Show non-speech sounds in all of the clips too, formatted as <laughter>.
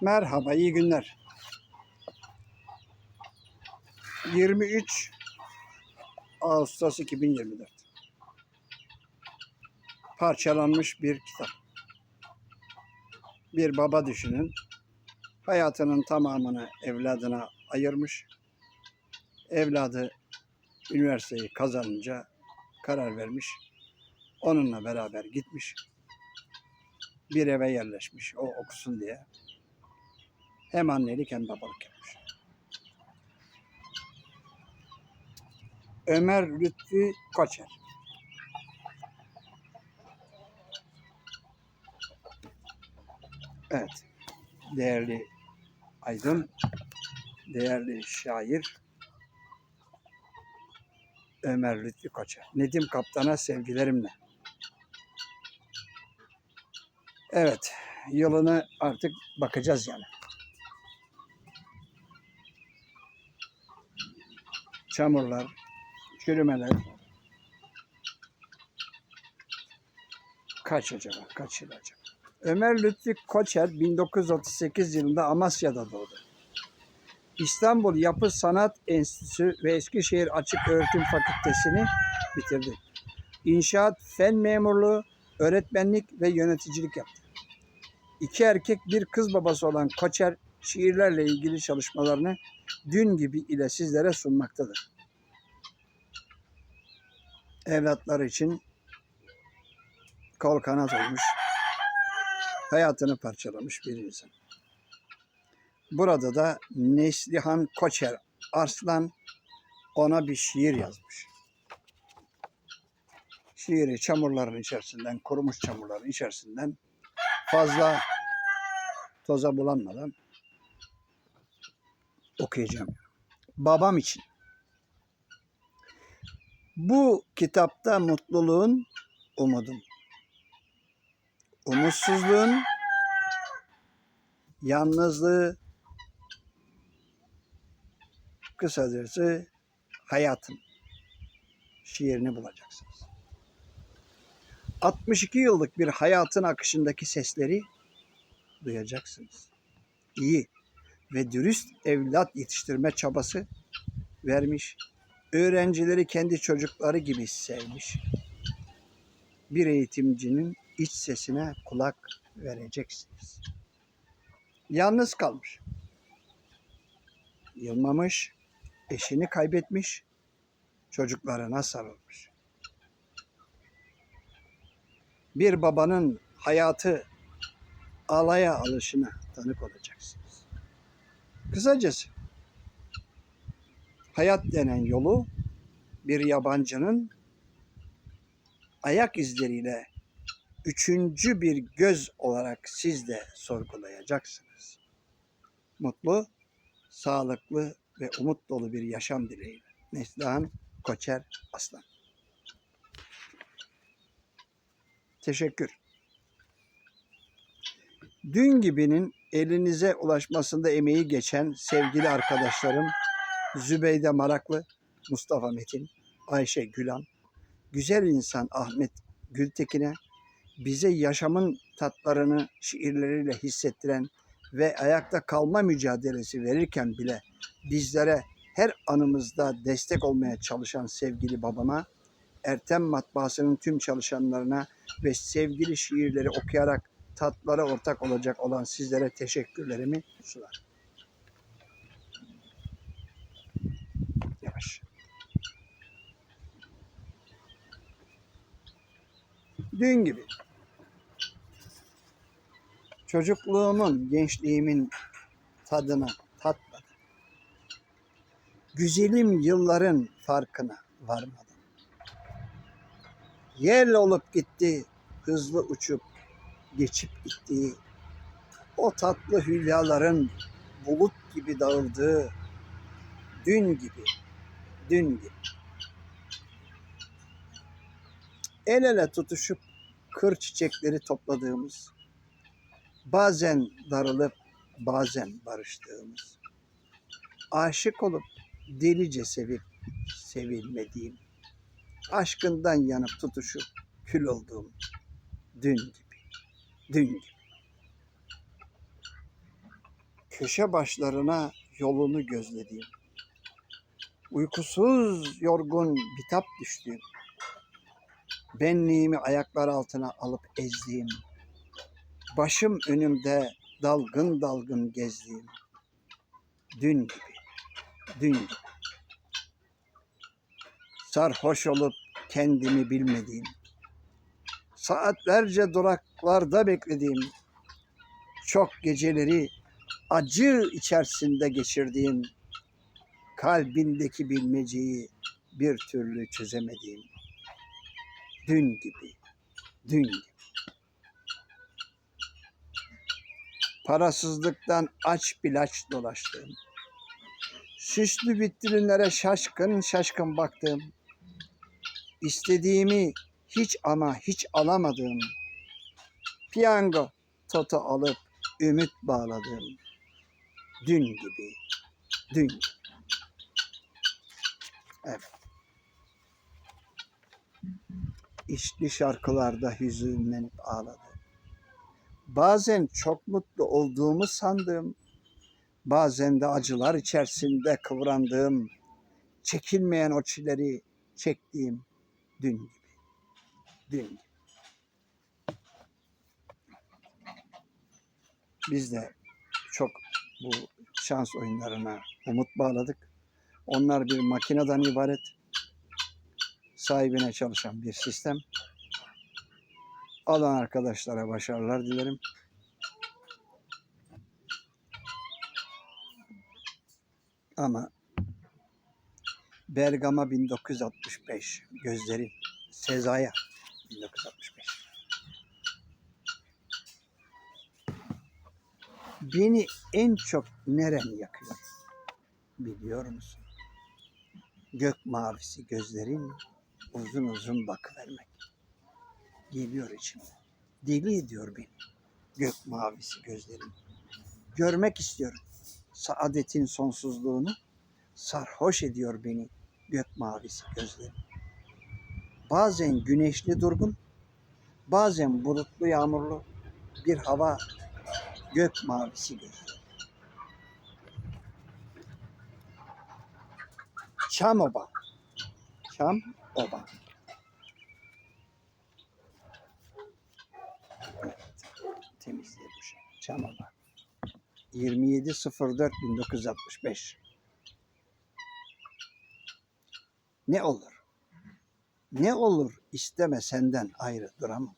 Merhaba, iyi günler. 23 Ağustos 2024. Parçalanmış bir kitap. Bir baba düşünün. Hayatının tamamını evladına ayırmış. Evladı üniversiteyi kazanınca karar vermiş. Onunla beraber gitmiş. Bir eve yerleşmiş. O okusun diye. Hem annelik hem babalık yapmış. Ömer Lütfi Koçer. Evet. Değerli aydın, değerli şair Ömer Lütfi Koçer. Nedim Kaptan'a sevgilerimle. Evet, yılını artık bakacağız yani. Çamurlar, çürümeler. Kaç acaba? Kaç yıl acaba? Ömer Lütfi Koçer 1938 yılında Amasya'da doğdu. İstanbul Yapı Sanat Enstitüsü ve Eskişehir Açık Öğretim Fakültesini bitirdi. İnşaat, fen memurluğu, öğretmenlik ve yöneticilik yaptı. İki erkek bir kız babası olan Koçer şiirlerle ilgili çalışmalarını dün gibi ile sizlere sunmaktadır. Evlatları için kol kanat olmuş, hayatını parçalamış bir insan. Burada da Neslihan Koçer Arslan ona bir şiir yazmış. Şiiri çamurların içerisinden, kurumuş çamurların içerisinden fazla toza bulanmadan okuyacağım. Babam için. Bu kitapta mutluluğun umudum. Umutsuzluğun yalnızlığı kısacası hayatın şiirini bulacaksınız. 62 yıllık bir hayatın akışındaki sesleri duyacaksınız. İyi, ve dürüst evlat yetiştirme çabası vermiş. Öğrencileri kendi çocukları gibi sevmiş. Bir eğitimcinin iç sesine kulak vereceksiniz. Yalnız kalmış. Yılmamış, eşini kaybetmiş, çocuklarına sarılmış. Bir babanın hayatı alaya alışına tanık olacaksınız. Kısacası hayat denen yolu bir yabancının ayak izleriyle üçüncü bir göz olarak siz de sorgulayacaksınız. Mutlu, sağlıklı ve umut dolu bir yaşam dileğiyle. Neslihan Koçer Aslan. Teşekkür. Dün gibinin elinize ulaşmasında emeği geçen sevgili arkadaşlarım Zübeyde Maraklı, Mustafa Metin, Ayşe Gülan, güzel insan Ahmet Gültekin'e bize yaşamın tatlarını şiirleriyle hissettiren ve ayakta kalma mücadelesi verirken bile bizlere her anımızda destek olmaya çalışan sevgili babama, Ertem Matbaası'nın tüm çalışanlarına ve sevgili şiirleri okuyarak tatlara ortak olacak olan sizlere teşekkürlerimi sunar. Yavaş. Dün gibi çocukluğumun, gençliğimin tadını tatmadım. Güzelim yılların farkına varmadım. Yel olup gitti, hızlı uçup geçip gittiği, o tatlı hülyaların bulut gibi dağıldığı, dün gibi, dün gibi. El ele tutuşup kır çiçekleri topladığımız, bazen darılıp bazen barıştığımız, aşık olup delice sevip sevilmediğim, aşkından yanıp tutuşup kül olduğum dün gibi gibi. köşe başlarına yolunu gözlediğim, uykusuz yorgun bitap düştüğüm, benliğimi ayaklar altına alıp ezdiğim, başım önümde dalgın dalgın gezdiğim, dün gibi, dün gibi. Sarhoş olup kendimi bilmediğim, saatlerce duraklarda beklediğim, çok geceleri acı içerisinde geçirdiğim, kalbindeki bilmeceyi bir türlü çözemediğim, dün gibi, dün gibi. Parasızlıktan aç bilaç dolaştığım, süslü vitrinlere şaşkın şaşkın baktığım, istediğimi hiç ama hiç alamadığım, piyango, toto alıp ümit bağladığım, dün gibi, dün gibi. Evet. İçli şarkılarda hüzünlenip ağladım. Bazen çok mutlu olduğumu sandığım, bazen de acılar içerisinde kıvrandığım, çekilmeyen o çileri çektiğim dün gibi. Biz de çok bu şans oyunlarına umut bağladık. Onlar bir makineden ibaret. Sahibine çalışan bir sistem. Alan arkadaşlara başarılar dilerim. Ama Bergama 1965 gözlerin Sezaya 1965 Beni en çok neren yakıyor biliyor musun? Gök mavisi gözlerin uzun uzun bakıvermek. Geliyor içime. Deli ediyor beni. Gök mavisi gözlerin. Görmek istiyorum. Saadetin sonsuzluğunu sarhoş ediyor beni gök mavisi gözlerin. Bazen güneşli durgun, bazen bulutlu yağmurlu bir hava gök mavisi gözlerin. Çam oba. Çam oba. Evet. Temizleyelim şu Çam oba. 27.04.1965 Ne olur? Ne olur isteme senden ayrı duramam.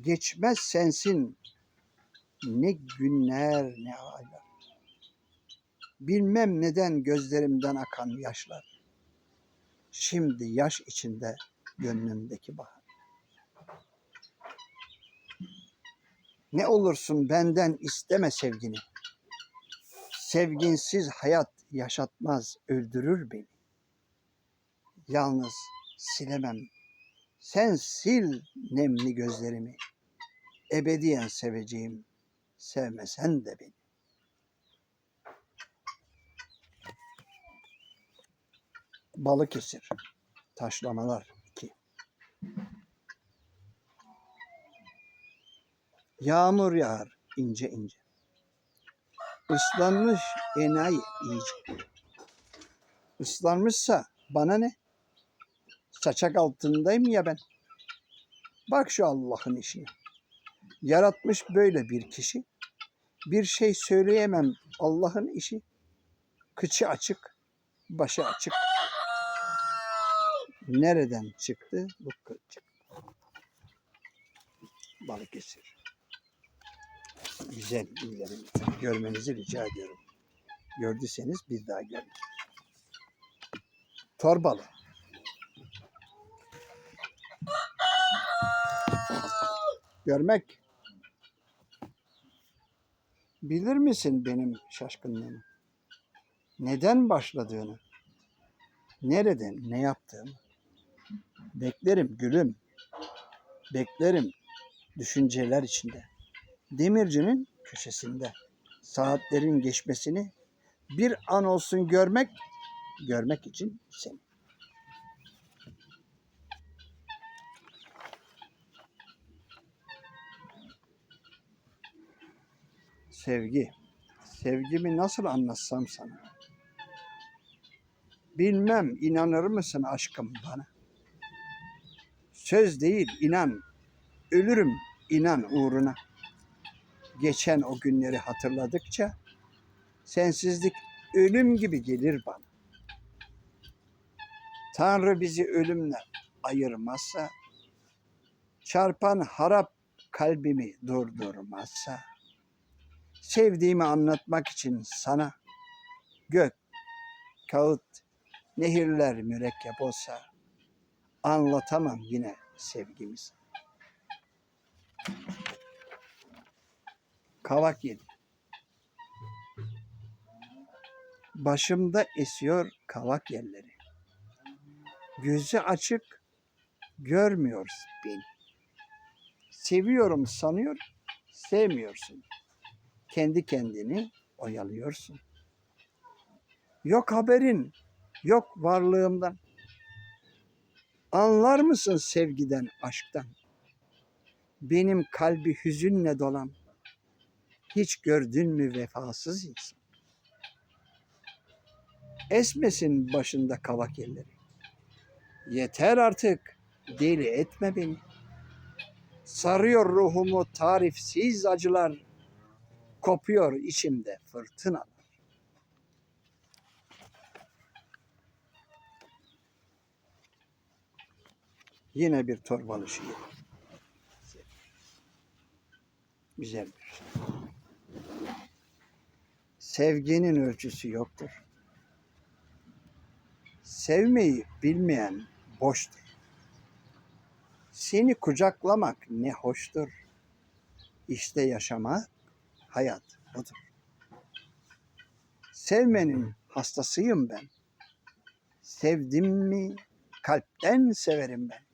Geçmez sensin ne günler ne aylar. Bilmem neden gözlerimden akan yaşlar. Şimdi yaş içinde gönlümdeki bahar. Ne olursun benden isteme sevgini. Sevginsiz hayat yaşatmaz, öldürür beni. Yalnız silemem. Sen sil nemli gözlerimi. Ebediyen seveceğim. Sevmesen de beni. Balıkesir. Taşlamalar 2. Yağmur yağar ince ince. Islanmış enayi iyice. Islanmışsa bana ne? Saçak altındayım ya ben. Bak şu Allah'ın işine. Yaratmış böyle bir kişi. Bir şey söyleyemem Allah'ın işi. Kıçı açık, başı açık. Nereden çıktı bu kılçık? Balıkesir. Güzel illerim. Görmenizi rica ediyorum. Gördüyseniz bir daha görün. Torbalı. Görmek. Bilir misin benim şaşkınlığımı? Neden başladığını? Nereden, ne yaptığımı? Beklerim gülüm. Beklerim düşünceler içinde. Demircinin köşesinde. Saatlerin geçmesini bir an olsun görmek, görmek için seni. Sevgi. Sevgimi nasıl anlatsam sana? Bilmem inanır mısın aşkım bana? Söz değil inan. Ölürüm inan uğruna. Geçen o günleri hatırladıkça sensizlik ölüm gibi gelir bana. Tanrı bizi ölümle ayırmazsa, çarpan harap kalbimi durdurmazsa, sevdiğimi anlatmak için sana gök, kağıt, nehirler mürekkep olsa anlatamam yine sevgimizi. Kavak yedi. Başımda esiyor kavak yerleri. Gözü açık görmüyoruz beni. Seviyorum sanıyor, sevmiyorsun. Kendi kendini oyalıyorsun. Yok haberin, yok varlığımdan. Anlar mısın sevgiden, aşktan? Benim kalbi hüzünle dolan. Hiç gördün mü vefasız insan? Esmesin başında kavak elleri. Yeter artık, deli etme beni. Sarıyor ruhumu tarifsiz acılar. Kopuyor içimde fırtınalar. Yine bir torbalı şiir. Güzel bir şey. Sevginin ölçüsü yoktur. Sevmeyi bilmeyen boştur. Seni kucaklamak ne hoştur. İşte yaşamak hayat budur. Sevmenin hastasıyım ben. Sevdim mi kalpten severim ben.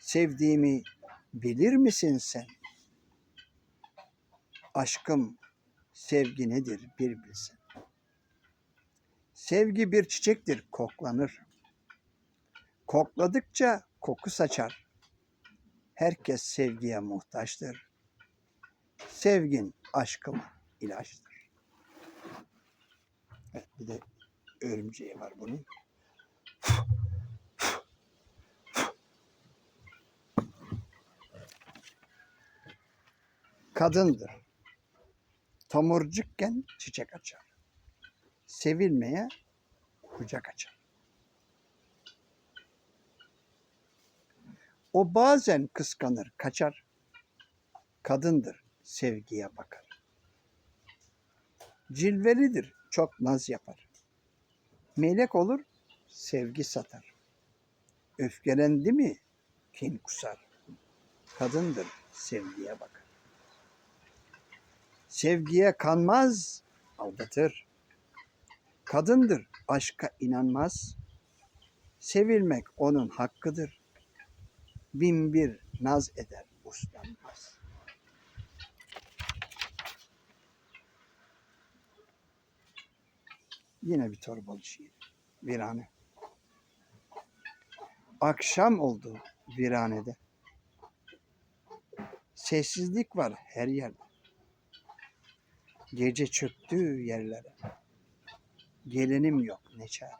Sevdiğimi bilir misin sen? Aşkım sevgi nedir bir bilsen. Sevgi bir çiçektir koklanır. Kokladıkça koku saçar. Herkes sevgiye muhtaçtır. Sevgin aşkıma ilaçtır. Evet, bir de örümceği var bunun. Kadındır. Tomurcukken çiçek açar. Sevilmeye kucak açar. O bazen kıskanır, kaçar. Kadındır, sevgiye bakar. Cilvelidir, çok naz yapar. Melek olur, sevgi satar. Öfkelendi mi kin kusar. Kadındır, sevgiye bakar. Sevgiye kanmaz, aldatır. Kadındır, aşka inanmaz. Sevilmek onun hakkıdır. Bin bir naz eder, uslanmaz. Yine bir torbalı şiir. Virane. Akşam oldu viranede. Sessizlik var her yerde. Gece çöktü yerlere. Gelinim yok ne çare.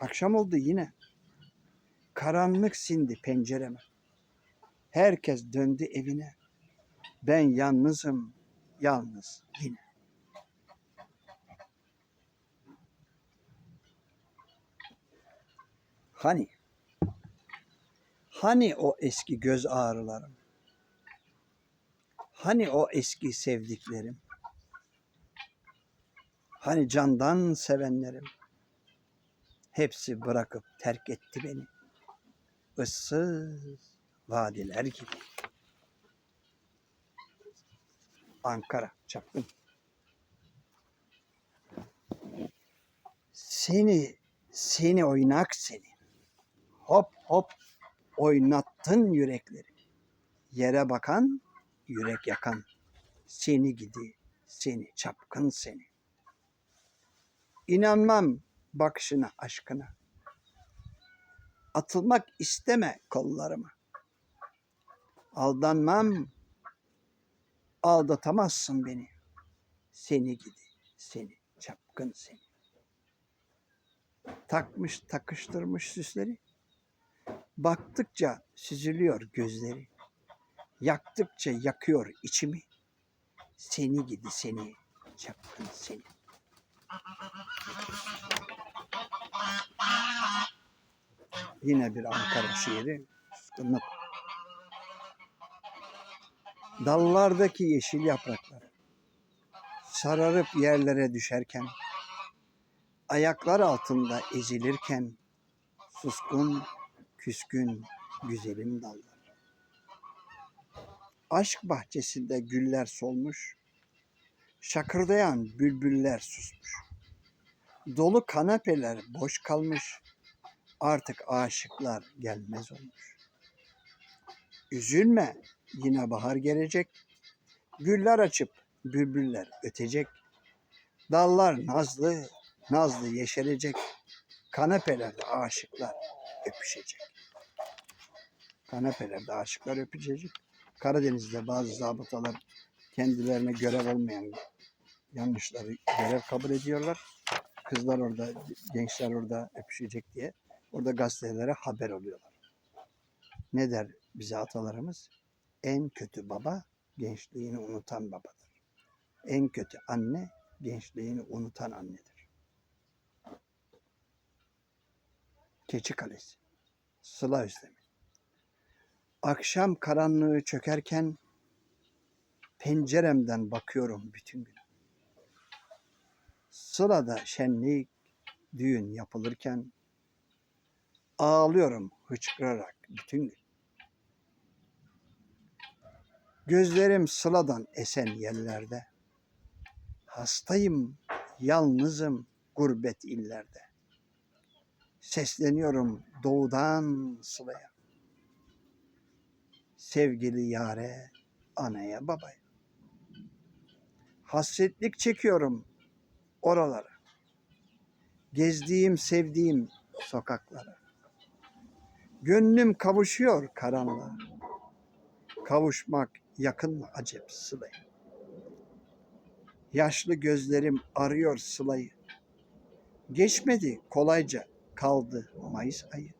Akşam oldu yine. Karanlık sindi pencereme. Herkes döndü evine. Ben yalnızım, yalnız yine. Hani? Hani o eski göz ağrılarım? Hani o eski sevdiklerim? Hani candan sevenlerim? Hepsi bırakıp terk etti beni. Issız vadiler gibi. Ankara çapkın. Seni, seni oynak seni. Hop hop oynattın yürekleri. Yere bakan, yürek yakan. Seni gidi, seni çapkın seni. İnanmam bakışına, aşkına. Atılmak isteme kollarıma. Aldanmam, Aldatamazsın beni. Seni gidi, seni, çapkın seni. Takmış takıştırmış süsleri. Baktıkça süzülüyor gözleri. Yaktıkça yakıyor içimi. Seni gidi seni, çapkın seni. Yine bir Ankara şiiri. Suskunluk. Dallardaki yeşil yapraklar sararıp yerlere düşerken, ayaklar altında ezilirken, suskun, küskün, güzelim dallar. Aşk bahçesinde güller solmuş, şakırdayan bülbüller susmuş. Dolu kanepeler boş kalmış, artık aşıklar gelmez olmuş. Üzülme, yine bahar gelecek. Güller açıp bülbüller ötecek. Dallar nazlı, nazlı yeşerecek. Kanepelerde aşıklar öpüşecek. Kanepelerde aşıklar öpüşecek. Karadeniz'de bazı zabıtalar kendilerine görev olmayan yanlışları görev kabul ediyorlar. Kızlar orada, gençler orada öpüşecek diye. Orada gazetelere haber oluyorlar. Ne der bize atalarımız? En kötü baba gençliğini unutan babadır. En kötü anne gençliğini unutan annedir. Keçi Kalesi Sıla Özdemir Akşam karanlığı çökerken penceremden bakıyorum bütün gün. Sıla'da şenlik, düğün yapılırken ağlıyorum hıçkırarak bütün gün. Gözlerim sıladan esen yerlerde. Hastayım, yalnızım gurbet illerde. Sesleniyorum doğudan sılaya. Sevgili yare, anaya babaya. Hasretlik çekiyorum oralara. Gezdiğim, sevdiğim sokaklara. Gönlüm kavuşuyor karanlığa. Kavuşmak yakın mı acep Sıla'ya? Yaşlı gözlerim arıyor Sıla'yı. Geçmedi kolayca kaldı Mayıs ayı.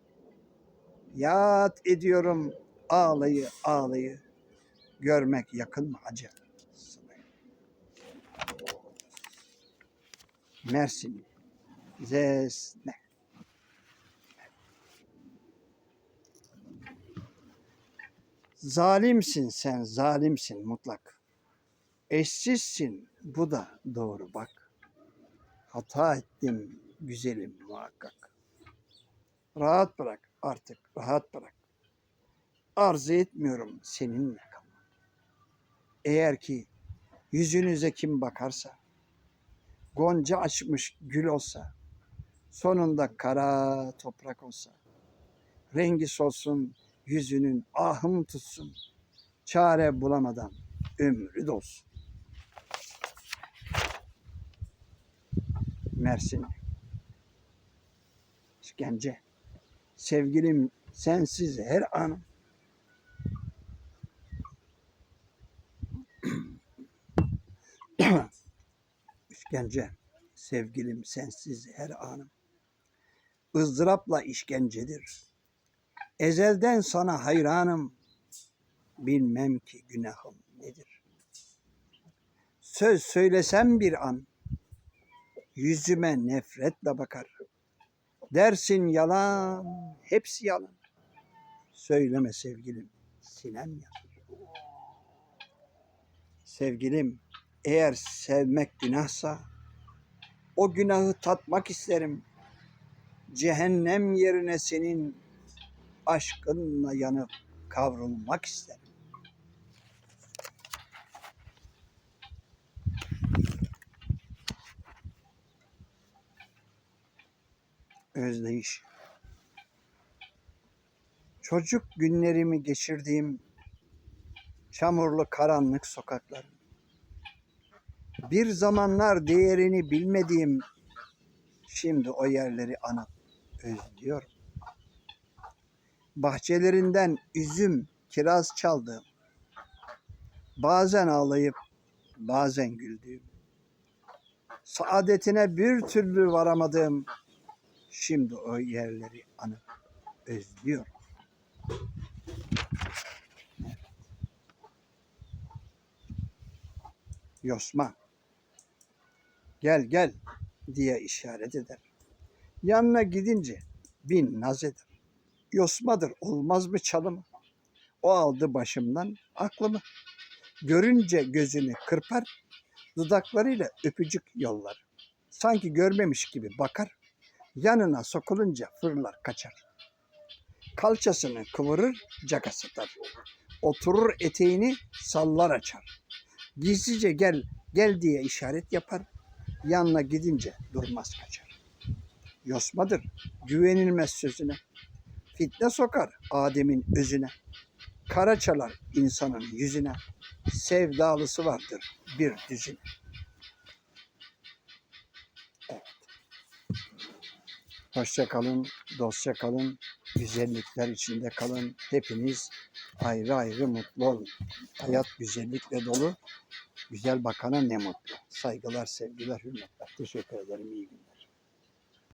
Yat ediyorum ağlayı ağlayı. Görmek yakın mı Sıla'ya? Mersin. Zesne. Zalimsin sen, zalimsin mutlak. Eşsizsin, bu da doğru bak. Hata ettim güzelim muhakkak. Rahat bırak artık, rahat bırak. Arzu etmiyorum seninle kalmak. Eğer ki yüzünüze kim bakarsa, gonca açmış gül olsa, sonunda kara toprak olsa, rengi solsun, yüzünün ahım tutsun. Çare bulamadan ömrü dolsun. Mersin. İşkence. Sevgilim sensiz her anım. <clears throat> İşkence. Sevgilim sensiz her anım. ızdırapla işkencedir. Ezelden sana hayranım. Bilmem ki günahım nedir. Söz söylesem bir an, yüzüme nefretle bakar. Dersin yalan, hepsi yalan. Söyleme sevgilim, sinem yanar. Sevgilim, eğer sevmek günahsa, o günahı tatmak isterim. Cehennem yerine senin aşkınla yanıp kavrulmak isterim. Özdeyiş. Çocuk günlerimi geçirdiğim çamurlu karanlık sokaklar. Bir zamanlar değerini bilmediğim şimdi o yerleri anıp özlüyorum bahçelerinden üzüm, kiraz çaldığım, bazen ağlayıp bazen güldüğüm, saadetine bir türlü varamadığım, şimdi o yerleri anıp özlüyorum. Yosma, gel gel diye işaret eder. Yanına gidince bin naz eder. Yosmadır olmaz mı çalımı? O aldı başımdan aklımı. Görünce gözünü kırpar, dudaklarıyla öpücük yollar. Sanki görmemiş gibi bakar, yanına sokulunca fırlar kaçar. Kalçasını kıvırır, caka. Oturur eteğini sallar açar. Gizlice gel, gel diye işaret yapar. Yanına gidince durmaz kaçar. Yosmadır, güvenilmez sözüne. Fitne sokar Adem'in özüne. Kara çalar insanın yüzüne. Sevdalısı vardır bir düzine. Evet. Hoşça kalın, dostça kalın, güzellikler içinde kalın. Hepiniz ayrı ayrı mutlu olun. Hayat güzellikle dolu. Güzel bakana ne mutlu. Saygılar, sevgiler, hürmetler. Teşekkür ederim. İyi günler.